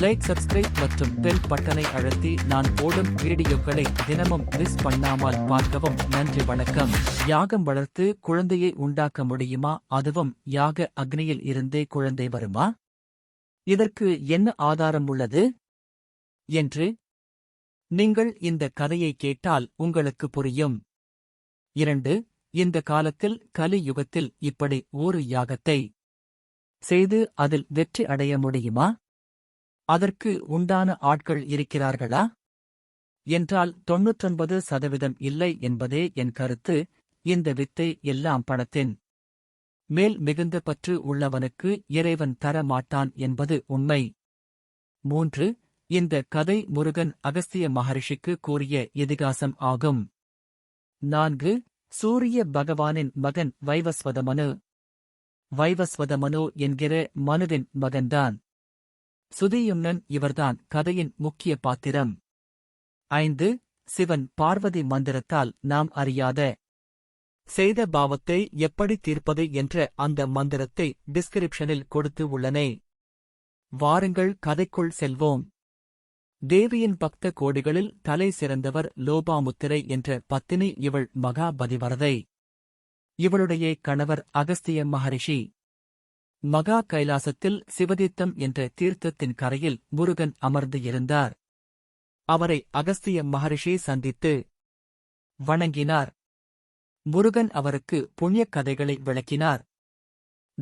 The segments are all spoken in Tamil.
லைக் சப்ஸ்கிரைப் மற்றும் பெல் பட்டனை அழுத்தி நான் போடும் வீடியோக்களை தினமும் மிஸ் பண்ணாமல் பார்க்கவும் நன்றி வணக்கம். யாகம் வளர்த்து குழந்தையை உண்டாக்க முடியுமா? அதுவும் யாக அக்னியில் இருந்தே குழந்தை வருமா? இதற்கு என்ன ஆதாரம் உள்ளது? என்று நீங்கள் இந்த கதையை கேட்டால் உங்களுக்கு புரியும். இரண்டு இந்த காலத்தில் கலி யுகத்தில் இப்படி ஒரு யாகத்தை செய்து அதில் வெற்றி அடைய முடியுமா? அதற்கு உண்டான ஆட்கள் இருக்கிறார்களா? என்றால் தொன்னூற்றொன்பது சதவீதம் இல்லை என்பதே என் கருத்து. இந்த வித்தை எல்லாம் பணத்தின் மேல் மிகுந்த பற்று உள்ளவனுக்கு இறைவன் தர மாட்டான் என்பது உண்மை. மூன்று இந்த கதை முருகன் அகஸ்திய மகரிஷிக்கு கூறிய இதிகாசம் ஆகும். நான்கு சூரிய பகவானின் மகன் வைவஸ்வதமனு. வைவஸ்வதமனு என்கிற மனுவின் மகன்தான். சுதியும்னன் இவர்தான் கதையின் முக்கிய பாத்திரம். ஐந்து சிவன் பார்வதி மந்திரத்தால் நாம் அறியாத செய்த பாவத்தை எப்படி தீர்ப்பது என்ற அந்த மந்திரத்தை டிஸ்கிரிப்ஷனில் கொடுத்து உள்ளனே. வாருங்கள் கதைக்குள் செல்வோம். தேவியின் பக்த கோடிகளில் தலை சிறந்தவர் லோபாமுத்திரை என்ற பத்தினி இவள் மகாபதிவரதை இவளுடைய கணவர் அகஸ்திய மகரிஷி. மகா கைலாசத்தில் சிவதீர்த்தம் என்ற தீர்த்தத்தின் கரையில் முருகன் அமர்ந்து இருந்தார். அவரை அகஸ்திய மகரிஷி சந்தித்து வணங்கினார். முருகன் அவருக்கு புண்ணியக் கதைகளை விளக்கினார்.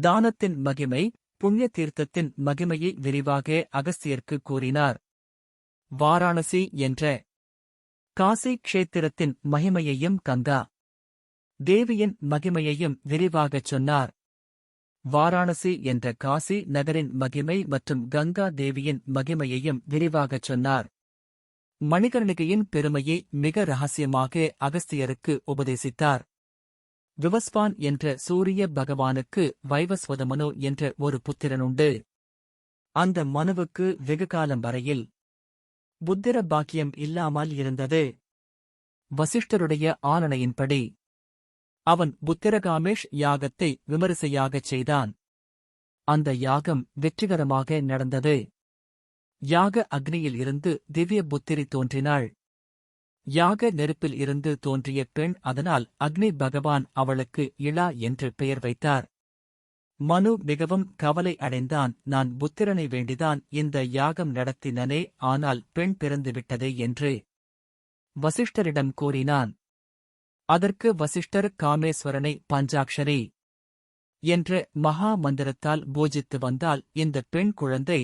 தானத்தின் மகிமை புண்ணிய தீர்த்தத்தின் மகிமையை விரிவாக அகஸ்தியர்க்கு கூறினார். வாராணசி என்ற காசி க்ஷேத்திரத்தின் மகிமையையும் கங்கா தேவியின் மகிமையையும் விரிவாகச் சொன்னார். வாராணசி என்ற காசி நகரின் மகிமை மற்றும் கங்கா தேவியின் மகிமையையும் விரிவாகச் சொன்னார். மணிகர்ணிகையின் பெருமையை மிக ரகசியமாக அகஸ்தியருக்கு உபதேசித்தார். விவஸ்வான் என்ற சூரிய பகவானுக்கு வைவஸ்வதமனு என்ற ஒரு புத்திரன் உண்டு அந்த மனுவுக்கு வெகுகாலம் வரையில் புத்திர பாக்கியம் இல்லாமல் இருந்தது. வசிஷ்டருடைய ஆலனையின்படி அவன் புத்திரகாமேஷ் யாகத்தை விமரிசையாகச் செய்தான். அந்த யாகம் வெற்றிகரமாக நடந்தது. யாக அக்னியில் இருந்து திவ்ய புத்திரி தோன்றினாள். யாக நெருப்பில் இருந்து தோன்றிய பெண் அதனால் அக்னி பகவான் அவளுக்கு இளா என்று பெயர் வைத்தார். மனு மிகவும் கவலை அடைந்தான். நான் புத்திரனை வேண்டிதான் இந்த யாகம் நடத்தினனே ஆனால் பெண் பிறந்துவிட்டதே என்று வசிஷ்டரிடம் கூறினான். அதற்கு வசிஷ்டர் காமேஸ்வரனை பஞ்சாக்ஷரி என்ற மகா மந்திரத்தால் பூஜித்து வந்தால் இந்த பெண் குழந்தை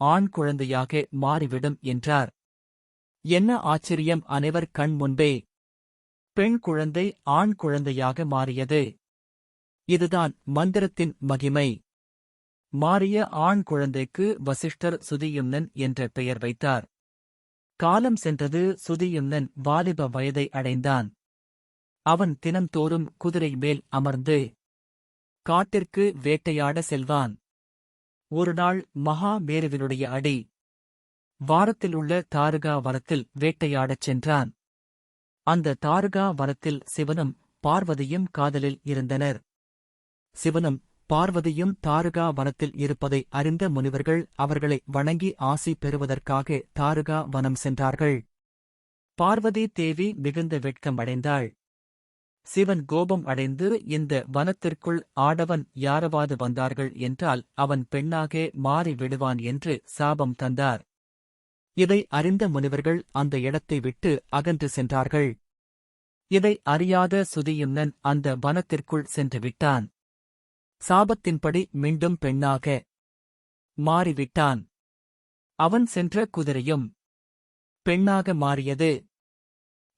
ஆண் குழந்தையாக மாறிவிடும் என்றார். என்ன ஆச்சரியம் அனைவர் கண் முன்பே. பெண் குழந்தை ஆண் குழந்தையாக மாறியது. இதுதான் மந்திரத்தின் மகிமை. மாறிய ஆண் குழந்தைக்கு வசிஷ்டர் சுதியும்னன் என்ற பெயர் வைத்தார். காலம் சென்றது சுதியும்னன் வாலிப வயதை அடைந்தான். அவன் தினம்தோறும் குதிரை மேல் அமர்ந்து காட்டிற்கு வேட்டையாட செல்வான். ஒருநாள் மகா மேருவினுடைய அடி வாரத்திலுள்ள தாருகா வரத்தில் வேட்டையாடச் சென்றான். அந்த தாருகா வரத்தில் சிவனும் பார்வதியும் காதலில் இருந்தனர். சிவனும் பார்வதியும் தாருகா வனத்தில் இருப்பதை அறிந்த முனிவர்கள் அவர்களை வணங்கி ஆசி பெறுவதற்காக தாருகா வனம் சென்றார்கள். பார்வதி தேவி மிகுந்த வெட்கம் அடைந்தாள் சிவன் கோபம் அடைந்து இந்த வனத்திற்குள் ஆடவன் யாரவாது வந்தார்கள் என்றால் அவன் பெண்ணாக மாறி விடுவான் என்று சாபம் தந்தார். இதை அறிந்த முனிவர்கள் அந்த இடத்தை விட்டு அகன்று சென்றார்கள். இதை அறியாத சுதியும்னன் அந்த வனத்திற்குள் சென்று விட்டான். சாபத்தின்படி மீண்டும் பெண்ணாக மாறிவிட்டான். அவன் சென்ற குதிரையும் பெண்ணாக மாறியது.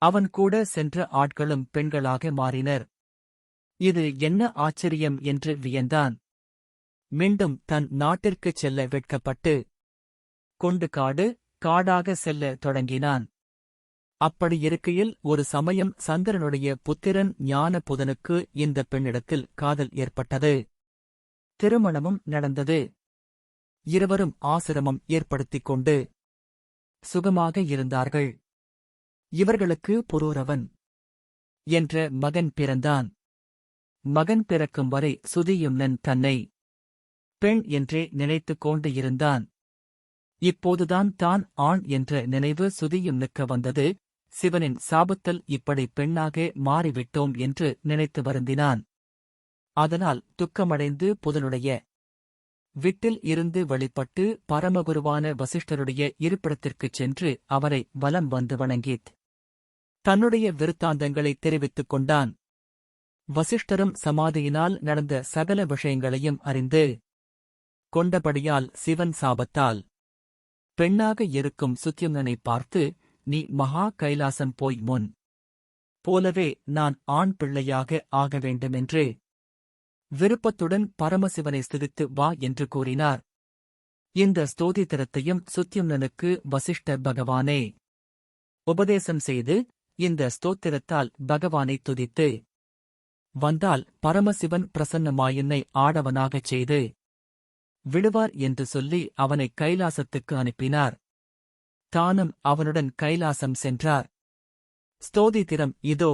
அவன் கூட சென்ற ஆட்களும் பெண்களாக மாறினர். இது என்ன ஆச்சரியம் என்று வியந்தான். மீண்டும் தன் நாட்டிற்குச் செல்ல வெட்கப்பட்டு கொண்டு காடு காடாக செல்ல தொடங்கினான். அப்படி இருக்கையில் ஒரு சமயம் சந்திரனுடைய புத்திரன் ஞான புதனுக்கு இந்த பெண்ணிடத்தில் காதல் ஏற்பட்டது. திருமணமும் நடந்தது. இருவரும் ஆசிரமம் ஏற்படுத்திக் கொண்டு சுகமாக இருந்தார்கள். இவர்களுக்கு புரூரவன் என்ற மகன் பிறந்தான். மகன் பிறக்கும் வரை சுதியும்னன் தன்னை பெண் என்றே நினைத்துக் கொண்டு இருந்தான். இப்போதுதான் தான் ஆண் என்ற நினைவு சுதியும் நிற்க வந்தது. சிவனின் சாபத்தல் இப்படி பெண்ணாக மாறிவிட்டோம் என்று நினைத்து வருந்தினான். அதனால் துக்கமடைந்து புதனுடைய விட்டில் இருந்து வெளிப்பட்டு பரமகுருவான வசிஷ்டருடைய இருப்பிடத்திற்குச் சென்று அவரை வலம் வந்து வணங்கித் தன்னுடைய விருத்தாந்தங்களை தெரிவித்துக் கொண்டான். வசிஷ்டரும் சமாதியினால் நடந்த சகல விஷயங்களையும் அறிந்து கொண்டபடியால் சிவன் சாபத்தால் பெண்ணாக இருக்கும் சுத்தியம்னனை பார்த்து நீ மகா கைலாசம் போய் முன். போலவே நான் ஆண் பிள்ளையாக ஆக வேண்டுமென்று விருப்பத்துடன் பரமசிவனை ஸ்துதித்து வா என்று கூறினார். இந்த ஸ்தோதித்திரத்தையும் சுத்தியம்னனுக்கு வசிஷ்ட பகவானே உபதேசம் செய்து இந்த ஸ்தோத்திரத்தால் பகவானை துதித்து. வந்தால் பரமசிவன் பிரசன்னமாயின்னை ஆடவனாகச் செய்து. விடுவார் என்று சொல்லி அவனை கைலாசத்துக்கு அனுப்பினார். தானும் அவனுடன் கைலாசம் சென்றார். ஸ்தோதித்திரம் இதோ.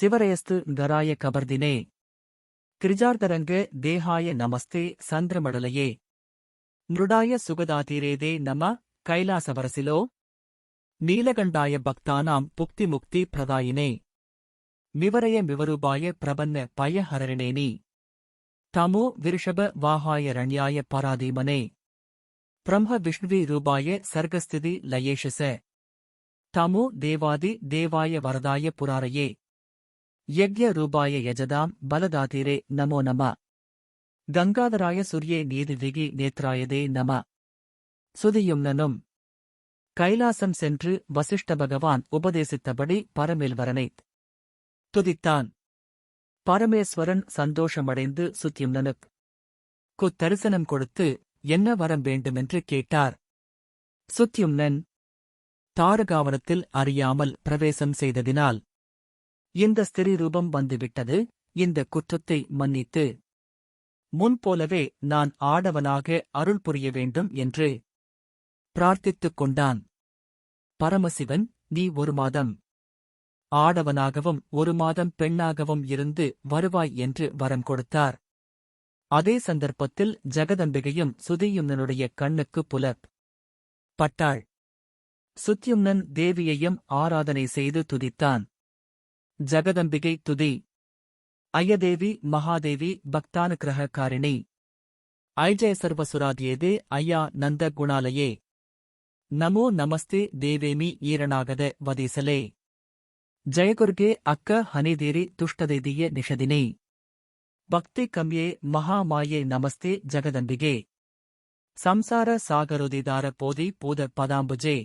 சிவரயஸ்து கராய கபர்தினே. கிரிஜார்தரங்க தேகாய நமஸ்தே சந்திரமடலையே. மிருடாய சுகதாதீரேதே நம கைலாசவரசிலோ நீலகண்டாய பக்தானாம் புக்தி முக்தி பிரதாயினே. விவரய மிவரூபாய பிரபன்ன பயஹரணினேனி தமோ விருஷப வாகாய ரண்யாய பராதீமனே. பிரம்ம விஷ்ணுவி ரூபாய சர்க்கஸ்திதி லயேஷச. தமோ தேவாதி தேவாய வரதாய புராரையே. யக்ய ரூபாய யஜதாம் பலதாதிரே நமோ நம. கங்காதராய சூரிய நீதிவிகி நேத்ராயதே நம. சுதியும்னனும் கைலாசம் சென்று வசிஷ்ட பகவான் உபதேசித்தபடி பரமேல்வரனைத் துதித்தான். பரமேஸ்வரன் சந்தோஷமடைந்து சுத்தியும்னனுக் குத்தரிசனம் கொடுத்து என்ன வரம் வேண்டுமென்று கேட்டார். சுத்தியும்னன் தாரகாவனத்தில் அறியாமல் பிரவேசம் செய்ததினால் இந்த ஸ்திரீ ரூபம் வந்துவிட்டது. இந்த குற்றத்தை மன்னித்து முன்போலவே நான் ஆடவனாக அருள் புரிய வேண்டும் என்று பிரார்த்தித்துக் கொண்டான். பரமசிவன் நீ ஒரு மாதம் ஆடவனாகவும் ஒரு மாதம் பெண்ணாகவும் இருந்து வருவாய் என்று வரம் கொடுத்தார். அதே சந்தர்ப்பத்தில் ஜெகதம்பிகையும் சுதியும்னனுடைய கண்ணுக்கு புலப் பட்டாள். சுத்யும்னன் தேவியையும் ஆராதனை செய்து துதித்தான். ஜகதம்பிகை துதி. ஐயதேவி மகாதேவி பக்தானுகிரககாரிணி ஐஜய சர்வசுராதியதே ஐயா நந்த குணாலயே ನಮೋ ನಮಸ್ತೆ ದೇವೇಮಿ ಈರಣಾಗದೆ ವದಿಸಲೆ ಜಯಗುರ್ಗೆ ಅಕ್ಕ ಹನಿದೇರಿ ತುಷ್ಟದೇದಿಯೆ ನಿಷದಿನಿ ಭಕ್ತಿ ಕಮ್ಯೆ ಮಹಾಮಾಯೆ ನಮಸ್ತೆ ಜಗದಂಬಿಗೆ ಸಂಸಾರ ಸಾಗರೋದಿದಾರ ಪೋದಿ ಪೂದ ಪದಾಂಬುಜೆ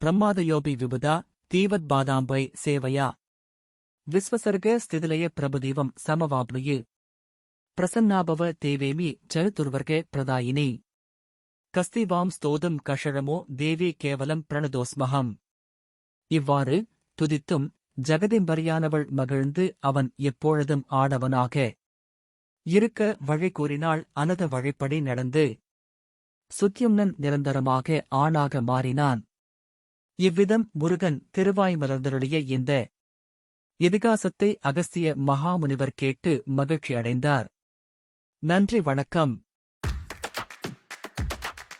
ಬ್ರಹ್ಮಾದಯೋಬಿ ವಿಬುಧ ತೀವದ್ಬಾದಾಂಬೈ ಸೇವಯ ವಿಶ್ವಸರ್ಗ ಸ್ಥಿತಿಲಯ ಪ್ರಭುದೀವಂ ಸಮವಾಪ್ನುಯು ಪ್ರಸನ್ನಾಭವ ದೇವೇಮಿ ಚತುರ್ವರ್ಗೆ ಪ್ರದಾಯಿನಿ கஸ்திவாம் ஸ்தோதும் கஷழமோ தேவி கேவலம் பிரணதோஸ்மகம் இவ்வாறு துதித்தும் ஜெகதிம்பரியானவள் மகிழ்ந்து அவன் எப்பொழுதும் ஆடவனாக. இருக்க வழி கூறினாள் அனத வழிப்படி நடந்து சுத்யும்னன் நிரந்தரமாக ஆணாக மாறினான். இவ்விதம் முருகன் திருவாய்மலர்ந்தருடைய இந்த இதிகாசத்தை அகஸ்திய மகாமுனிவர் கேட்டு மகிழ்ச்சி அடைந்தார் நன்றி வணக்கம்.